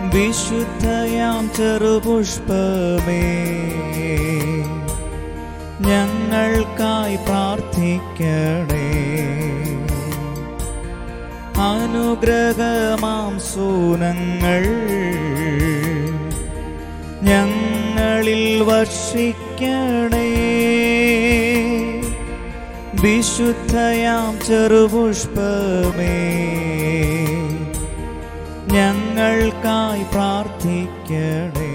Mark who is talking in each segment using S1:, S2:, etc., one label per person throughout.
S1: വിശുദ്ധയാം ചെറുപുഷ്പമേ. ഞങ്ങൾക്കായി പ്രാർത്ഥിക്കണേ. അനുഗ്രഹമാം സൂനങ്ങൾ. ഞങ്ങളിൽ വർഷിക്കണേ. വിശുദ്ധയാം ചെറുപുഷ്പമേ. ഞങ്ങൾക്കായി പ്രാർത്ഥിക്കണേ.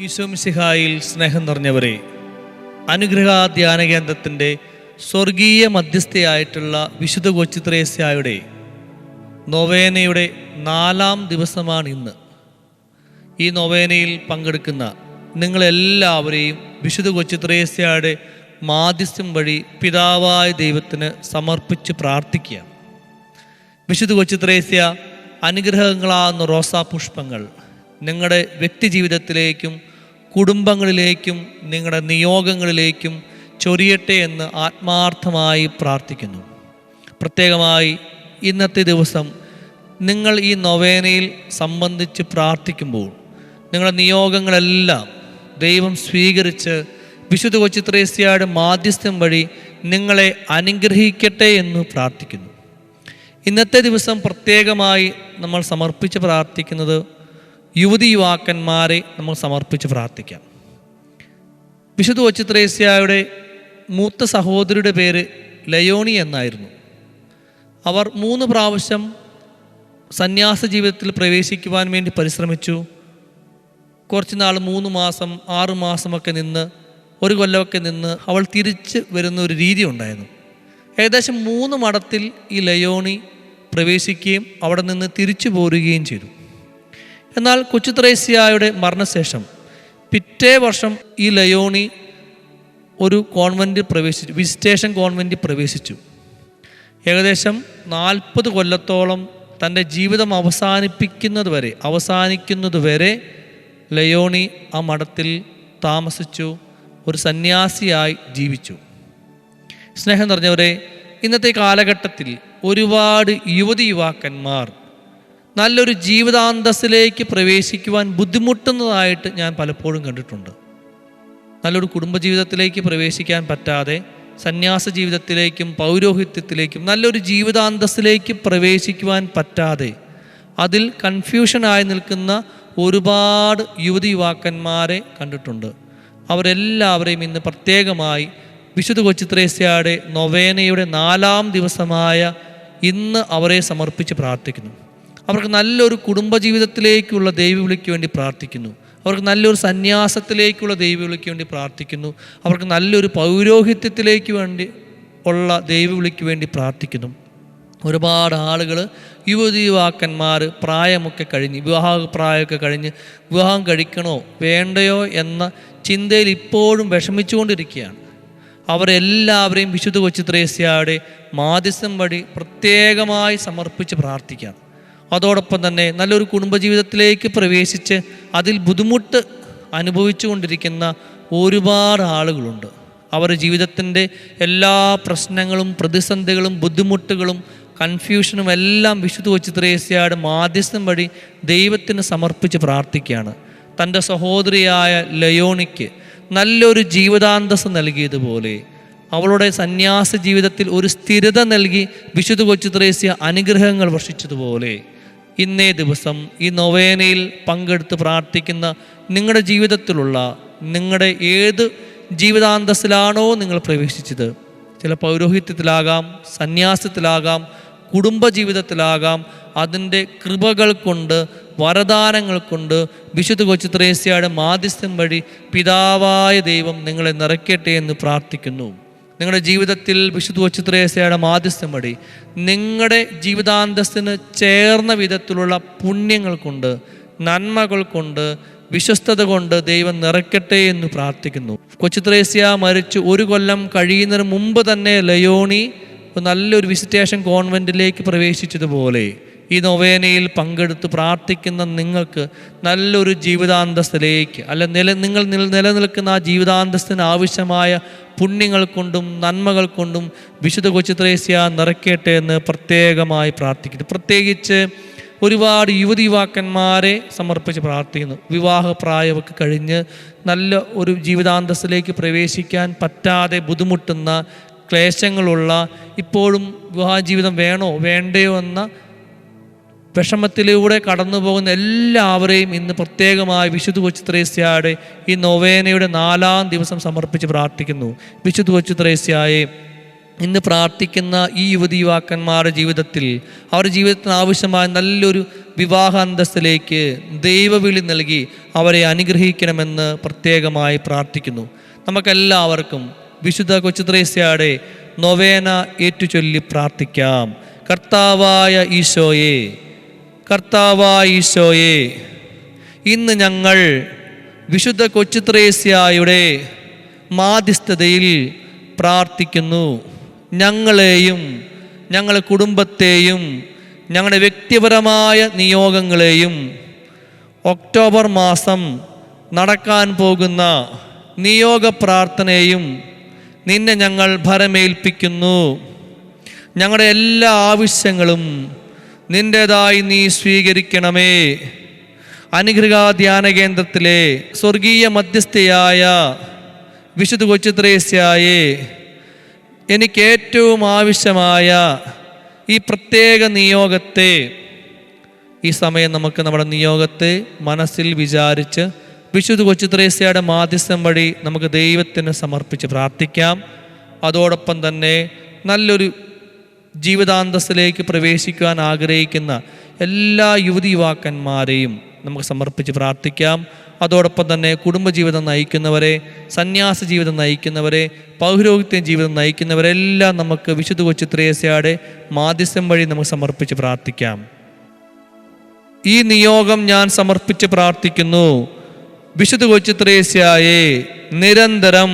S2: ഈശോമിസിഹായിൽ സ്നേഹം നിറഞ്ഞവരെ അനുഗ്രഹ ധ്യാന കേന്ദ്രത്തിന്റെ സ്വർഗീയ മധ്യസ്ഥയായിട്ടുള്ള വിശുദ്ധ കൊച്ചിത്രേസ്യായുടെ നൊവേനയുടെ നാലാം ദിവസമാണ് ഇന്ന്. ഈ നൊവേനയിൽ പങ്കെടുക്കുന്ന നിങ്ങളെല്ലാവരെയും വിശുദ്ധ കൊച്ചിത്രേസ്യയുടെ മാധ്യസ്ഥം വഴി പിതാവായ ദൈവത്തിന് സമർപ്പിച്ച് പ്രാർത്ഥിക്കുക വിശുദ്ധ കൊച്ചുത്രേസ്യ അനുഗ്രഹങ്ങളാകുന്ന റോസാപുഷ്പങ്ങൾ നിങ്ങളുടെ വ്യക്തി ജീവിതത്തിലേക്കും കുടുംബങ്ങളിലേക്കും നിങ്ങളുടെ നിയോഗങ്ങളിലേക്കും ചൊരിയട്ടെ എന്ന് ആത്മാർത്ഥമായി പ്രാർത്ഥിക്കുന്നു. പ്രത്യേകമായി ഇന്നത്തെ ദിവസം നിങ്ങൾ ഈ നൊവേനയിൽ സംബന്ധിച്ച് പ്രാർത്ഥിക്കുമ്പോൾ നിങ്ങളുടെ നിയോഗങ്ങളെല്ലാം ദൈവം സ്വീകരിച്ച് വിശുദ്ധ കൊച്ചിത്രേസ്യയുടെ മാധ്യസ്ഥം വഴി നിങ്ങളെ അനുഗ്രഹിക്കട്ടെ എന്ന് പ്രാർത്ഥിക്കുന്നു. ഇന്നത്തെ ദിവസം പ്രത്യേകമായി നമ്മൾ സമർപ്പിച്ച് പ്രാർത്ഥിക്കുന്നത് യുവതി യുവാക്കന്മാരെ നമ്മൾ സമർപ്പിച്ച് പ്രാർത്ഥിക്കാം. വിശുദ്ധ ഒച്ചിത്രേസ്യയുടെ മൂത്ത സഹോദരിയുടെ പേര് ലയോണി എന്നായിരുന്നു. അവർ മൂന്ന് പ്രാവശ്യം സന്യാസ ജീവിതത്തിൽ പ്രവേശിക്കുവാൻ വേണ്ടി പരിശ്രമിച്ചു. കുറച്ച് നാൾ മൂന്ന് മാസം ആറ് മാസമൊക്കെ നിന്ന് ഒരു കൊല്ലമൊക്കെ നിന്ന് അവൾ തിരിച്ച് വരുന്ന ഒരു രീതി ഉണ്ടായിരുന്നു. ഏകദേശം മൂന്ന് മഠത്തിൽ ഈ ലയോണി പ്രവേശിക്കുകയും അവിടെ നിന്ന് തിരിച്ചു പോരുകയും ചെയ്തു. എന്നാൽ കൊച്ചുത്രേസ്യായുടെ മരണശേഷം പിറ്റേ വർഷം ഈ ലയോണി ഒരു കോൺവെന്റ് പ്രവേശിച്ചു വിസിറ്റേഷൻ കോൺവെന്റ് പ്രവേശിച്ചു. ഏകദേശം നാൽപ്പത് കൊല്ലത്തോളം തന്റെ ജീവിതം അവസാനിപ്പിക്കുന്നത് വരെ അവസാനിക്കുന്നത് വരെ ലയോണി ആ മഠത്തിൽ താമസിച്ചു ഒരു സന്യാസിയായി ജീവിച്ചു. സ്നേഹം നിറഞ്ഞവരെ ഇന്നത്തെ കാലഘട്ടത്തിൽ ഒരുപാട് യുവതി യുവാക്കന്മാർ നല്ലൊരു ജീവിതാന്തസ്സിലേക്ക് പ്രവേശിക്കുവാൻ ബുദ്ധിമുട്ടുന്നതായിട്ട് ഞാൻ പലപ്പോഴും കണ്ടിട്ടുണ്ട്. നല്ലൊരു കുടുംബജീവിതത്തിലേക്ക് പ്രവേശിക്കാൻ പറ്റാതെ സന്യാസ ജീവിതത്തിലേക്കും പൗരോഹിത്യത്തിലേക്കും നല്ലൊരു ജീവിതാന്തസ്സിലേക്ക് പ്രവേശിക്കുവാൻ പറ്റാതെ അതിൽ കൺഫ്യൂഷനായി നിൽക്കുന്ന ഒരുപാട് യുവതി യുവാക്കന്മാരെ കണ്ടിട്ടുണ്ട്. അവരെല്ലാവരെയും ഇന്ന് പ്രത്യേകമായി വിശുദ്ധ കൊച്ചിത്രേസ്യയുടെ നൊവേനയുടെ നാലാം ദിവസമായ ഇന്ന് അവരെ സമർപ്പിച്ച് പ്രാർത്ഥിക്കുന്നു. അവർക്ക് നല്ലൊരു കുടുംബജീവിതത്തിലേക്കുള്ള ദൈവവിളിക്ക് വേണ്ടി പ്രാർത്ഥിക്കുന്നു. അവർക്ക് നല്ലൊരു സന്യാസത്തിലേക്കുള്ള ദൈവവിളിക്ക് വേണ്ടി പ്രാർത്ഥിക്കുന്നു. അവർക്ക് നല്ലൊരു പൗരോഹിത്യത്തിലേക്ക് വേണ്ടി ഉള്ള ദൈവവിളിക്ക് വേണ്ടി പ്രാർത്ഥിക്കുന്നു. ഒരുപാട് ആളുകൾ യുവതി യുവാക്കന്മാർ പ്രായമൊക്കെ കഴിഞ്ഞ് വിവാഹ പ്രായമൊക്കെ കഴിഞ്ഞ് വിവാഹം കഴിക്കണോ വേണ്ടയോ എന്ന ചിന്തയിൽ ഇപ്പോഴും വിഷമിച്ചുകൊണ്ടിരിക്കുകയാണ്. അവരെല്ലാവരെയും വിശുദ്ധ കൊച്ചുത്രേസ്യയുടെ മാധ്യസ്ഥം വഴി പ്രത്യേകമായി സമർപ്പിച്ച് പ്രാർത്ഥിക്കാം. അതോടൊപ്പം തന്നെ നല്ലൊരു കുടുംബജീവിതത്തിലേക്ക് പ്രവേശിച്ച് അതിൽ ബുദ്ധിമുട്ട് അനുഭവിച്ചു കൊണ്ടിരിക്കുന്ന ഒരുപാട് ആളുകളുണ്ട്. അവരുടെ ജീവിതത്തിന്റെ എല്ലാ പ്രശ്നങ്ങളും പ്രതിസന്ധികളും ബുദ്ധിമുട്ടുകളും കൺഫ്യൂഷനും എല്ലാം വിശുദ്ധ കൊച്ചുത്രേസ്യയുടെ മാധ്യസ്ഥം വഴി ദൈവത്തിന് സമർപ്പിച്ച് പ്രാർത്ഥിക്കുകയാണ്. തന്റെ സഹോദരിയായ ലയോണിക്ക് നല്ലൊരു ജീവിതാന്തസ് നൽകിയതുപോലെ അവളുടെ സന്യാസ ജീവിതത്തിൽ ഒരു സ്ഥിരത നൽകി വിശുദ്ധ കൊച്ചു ത്രേസ്യ അനുഗ്രഹങ്ങൾ വർഷിച്ചതുപോലെ ഇന്നേ ദിവസം ഈ നൊവേനയിൽ പങ്കെടുത്ത് പ്രാർത്ഥിക്കുന്ന നിങ്ങളുടെ ജീവിതത്തിലുള്ള നിങ്ങളുടെ ഏത് ജീവിതാന്തസ്സിലാണോ നിങ്ങൾ പ്രവേശിച്ചത് ചില പൗരോഹിത്യത്തിലാകാം സന്യാസത്തിലാകാം കുടുംബജീവിതത്തിലാകാം അതിന്റെ കൃപകൾ കൊണ്ട് വരദാനങ്ങൾ കൊണ്ട് വിശുദ്ധ കൊച്ചു ത്രേസ്യയുടെ മാധ്യസ്ഥം വഴി പിതാവായ ദൈവം നിങ്ങളെ നിറയ്ക്കട്ടെ എന്ന് പ്രാർത്ഥിക്കുന്നു. നിങ്ങളുടെ ജീവിതത്തിൽ വിശുദ്ധ കൊച്ചു ത്രേസ്യയുടെ മാധ്യസ്ഥം വഴി നിങ്ങളുടെ ജീവിതാന്തസ്സിന് ചേർന്ന വിധത്തിലുള്ള പുണ്യങ്ങൾ കൊണ്ട് നന്മകൾ കൊണ്ട് വിശ്വസ്തത കൊണ്ട് ദൈവം നിറയ്ക്കട്ടെ എന്ന് പ്രാർത്ഥിക്കുന്നു. കൊച്ചുത്രേസ്യ മരിച്ച് ഒരു കൊല്ലം കഴിയുന്നതിന് മുമ്പ് തന്നെ ലയോണി നല്ലൊരു വിസിറ്റേഷൻ കോൺവെന്റിലേക്ക് പ്രവേശിച്ചതുപോലെ ഈ നൊവേനയിൽ പങ്കെടുത്ത് പ്രാർത്ഥിക്കുന്ന നിങ്ങൾക്ക് നല്ലൊരു ജീവിതാന്തസ്ഥയിലേക്ക് അല്ല നില നിങ്ങൾ നിൽ- നിലനിൽക്കുന്ന ആ ജീവിതാന്തസ്ഥന് ആവശ്യമായ പുണ്യങ്ങൾ കൊണ്ടും നന്മകൾ കൊണ്ടും വിശുദ്ധ കൊച്ചുത്രേസ്യ നിറയ്ക്കട്ടെ എന്ന് പ്രത്യേകമായി പ്രാർത്ഥിക്കുന്നു. പ്രത്യേകിച്ച് ഒരുപാട് യുവതി യുവാക്കന്മാരെ സമർപ്പിച്ച് പ്രാർത്ഥിക്കുന്നു. വിവാഹപ്രായമൊക്കെ കഴിഞ്ഞ് നല്ല ഒരു ജീവിതാന്തസ്സിലേക്ക് പ്രവേശിക്കാൻ പറ്റാതെ ബുദ്ധിമുട്ടുന്ന ക്ലേശങ്ങളുള്ള ഇപ്പോഴും വിവാഹ ജീവിതം വേണോ വേണ്ടയോ എന്ന വിഷമത്തിലൂടെ കടന്നു പോകുന്ന എല്ലാവരെയും ഇന്ന് പ്രത്യേകമായി വിശുദ്ധ കൊച്ചുത്രേസ്യയുടെ ഈ നൊവേനയുടെ നാലാം ദിവസം സമർപ്പിച്ച് പ്രാർത്ഥിക്കുന്നു. വിശുദ്ധ കൊച്ചുത്രേസ്യയെ ഇന്ന് പ്രാർത്ഥിക്കുന്ന ഈ യുവതി യുവാക്കന്മാരുടെ ജീവിതത്തിൽ അവരുടെ ജീവിതത്തിന് ആവശ്യമായ നല്ലൊരു വിവാഹ അന്തസ്സിലേക്ക് ദൈവവിളി നൽകി അവരെ അനുഗ്രഹിക്കണമെന്ന് പ്രത്യേകമായി പ്രാർത്ഥിക്കുന്നു. നമുക്കെല്ലാവർക്കും വിശുദ്ധ കൊച്ചുത്രേസ്യയുടെ നൊവേന ഏറ്റുചൊല്ലി പ്രാർത്ഥിക്കാം. കർത്താവായ ഈശോയെ കർത്താവായ ഈശോയെ ഇന്ന് ഞങ്ങൾ വിശുദ്ധ കൊച്ചുത്രേസ്യായുടെ മാധ്യസ്ഥതയിൽ പ്രാർത്ഥിക്കുന്നു. ഞങ്ങളെയും ഞങ്ങളുടെ കുടുംബത്തെയും ഞങ്ങളുടെ വ്യക്തിപരമായ നിയോഗങ്ങളെയും ഒക്ടോബർ മാസം നടക്കാൻ പോകുന്ന നിയോഗ പ്രാർത്ഥനയും നിന്നെ ഞങ്ങൾ ഭരമേൽപ്പിക്കുന്നു. ഞങ്ങളുടെ എല്ലാ ആവശ്യങ്ങളും നിന്റെതായി നീ സ്വീകരിക്കണമേ. അനുഗ്രഹ ധ്യാന കേന്ദ്രത്തിലെ സ്വർഗീയ മധ്യസ്ഥയായ വിശുദ്ധ കൊച്ചുത്രേസ്യായെ എനിക്ക് ഏറ്റവും ആവശ്യമായ ഈ പ്രത്യേക നിയോഗത്തെ ഈ സമയം നമുക്ക് നമ്മുടെ നിയോഗത്തെ മനസ്സിൽ വിചാരിച്ച് വിശുദ്ധ കൊച്ചുത്രേസ്യയുടെ മാധ്യസ്ഥം വഴി നമുക്ക് ദൈവത്തിന് സമർപ്പിച്ച് പ്രാർത്ഥിക്കാം. അതോടൊപ്പം തന്നെ നല്ലൊരു ജീവിതാന്തസ്സിലേക്ക് പ്രവേശിക്കുവാൻ ആഗ്രഹിക്കുന്ന എല്ലാ യുവതി യുവാക്കന്മാരെയും നമുക്ക് സമർപ്പിച്ച് പ്രാർത്ഥിക്കാം. അതോടൊപ്പം തന്നെ കുടുംബജീവിതം നയിക്കുന്നവരെ സന്യാസ ജീവിതം നയിക്കുന്നവരെ പൗരോഹിത്യ ജീവിതം നയിക്കുന്നവരെല്ലാം നമുക്ക് വിശുദ്ധ കൊച്ചു ത്രേസ്യയുടെ മാധ്യസ്ഥം വഴി നമുക്ക് സമർപ്പിച്ച് പ്രാർത്ഥിക്കാം. ഈ നിയോഗം ഞാൻ സമർപ്പിച്ച് പ്രാർത്ഥിക്കുന്നു. വിശുദ്ധ കൊച്ചു നിരന്തരം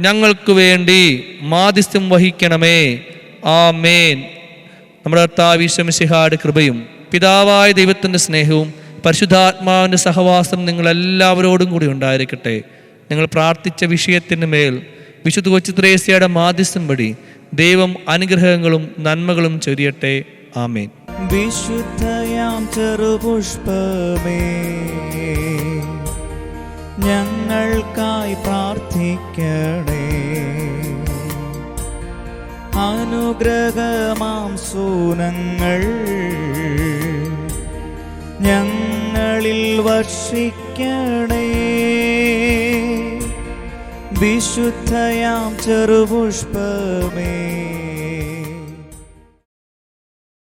S2: ഞങ്ങൾക്ക് വേണ്ടി മാധ്യസ്ഥം വഹിക്കണമേ. ആമേൻ. നമ്മുടെ കർത്താവിശ്വമിശിഹാട് കൃപയും പിതാവായ ദൈവത്തിന്റെ സ്നേഹവും പരിശുദ്ധാത്മാവിന്റെ സഹവാസം നിങ്ങളെല്ലാവരോടും കൂടി ഉണ്ടായിരിക്കട്ടെ. നിങ്ങൾ പ്രാർത്ഥിച്ച വിഷയത്തിന് മേൽ വിശുദ്ധ കൊച്ചു ത്രേസ്യയുടെ മാധ്യസ്ഥം വഴി ദൈവം അനുഗ്രഹങ്ങളും നന്മകളും ചൊരിയട്ടെ. ആമേൻ.
S1: വിശുദ്ധയാം ചെറുപുഷ്പമേ ഞങ്ങൾക്കായി പ്രാർത്ഥിക്കണേ അനുഗ്രഹമാം സൂനങ്ങൾ. ഞങ്ങളിൽ വർഷിക്കണേ. വിശുദ്ധയാം ചെറുപുഷ്പമേ.